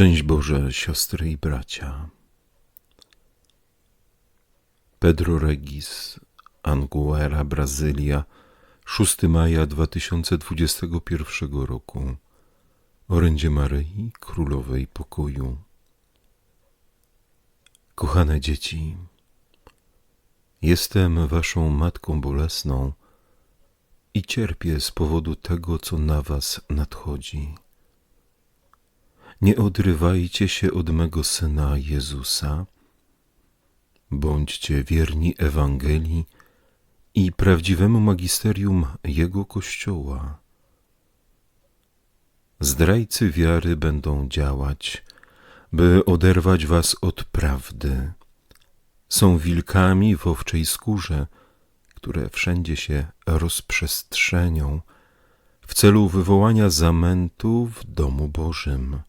Szczęść Boże, siostry i bracia. Pedro Regis, Anguera, Brazylia, 6 maja 2021 roku. Orędzie Maryi, Królowej Pokoju. Kochane dzieci, jestem waszą matką bolesną i cierpię z powodu tego, co na was nadchodzi. Nie odrywajcie się od mego syna Jezusa. Bądźcie wierni Ewangelii i prawdziwemu magisterium Jego Kościoła. Zdrajcy wiary będą działać, by oderwać was od prawdy. Są wilkami w owczej skórze, które wszędzie się rozprzestrzenią w celu wywołania zamętu w domu Bożym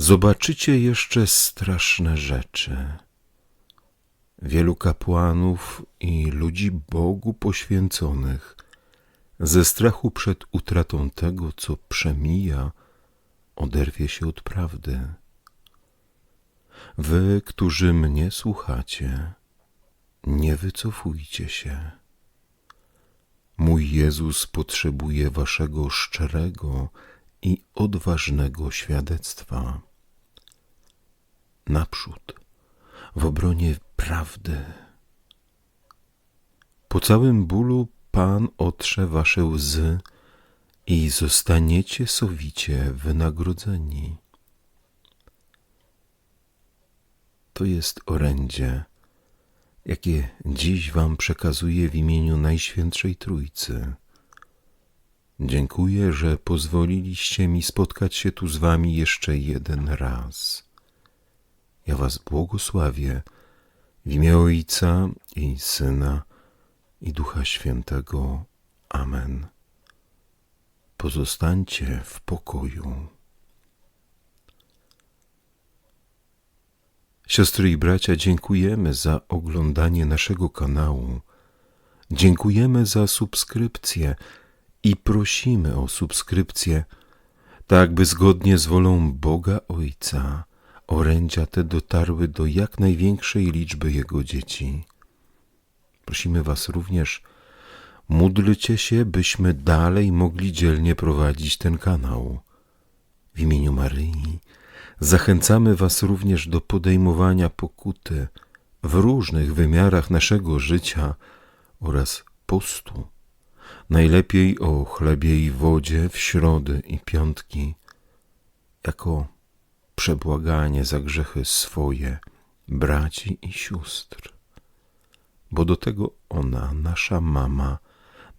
zobaczycie jeszcze straszne rzeczy. Wielu kapłanów i ludzi Bogu poświęconych ze strachu przed utratą tego, co przemija, oderwie się od prawdy. Wy, którzy mnie słuchacie, nie wycofujcie się. Mój Jezus potrzebuje waszego szczerego i odważnego świadectwa naprzód w obronie prawdy. Po całym bólu Pan otrze wasze łzy i zostaniecie sowicie wynagrodzeni. To jest orędzie, jakie dziś wam przekazuję w imieniu Najświętszej Trójcy. Dziękuję, że pozwoliliście mi spotkać się tu z wami jeszcze jeden raz. Was błogosławię w imię Ojca i Syna i Ducha Świętego. Amen. Pozostańcie w pokoju. Siostry i bracia, dziękujemy za oglądanie naszego kanału. Dziękujemy za subskrypcję i prosimy o subskrypcję, tak by zgodnie z wolą Boga Ojca orędzia te dotarły do jak największej liczby Jego dzieci. Prosimy Was również, módlcie się, byśmy dalej mogli dzielnie prowadzić ten kanał. W imieniu Maryi zachęcamy Was również do podejmowania pokuty w różnych wymiarach naszego życia oraz postu. Najlepiej o chlebie i wodzie w środy i piątki, jako przebłaganie za grzechy swoje, braci i sióstr. Bo do tego ona, nasza mama,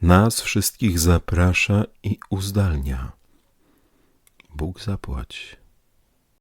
nas wszystkich zaprasza i uzdalnia. Bóg zapłać.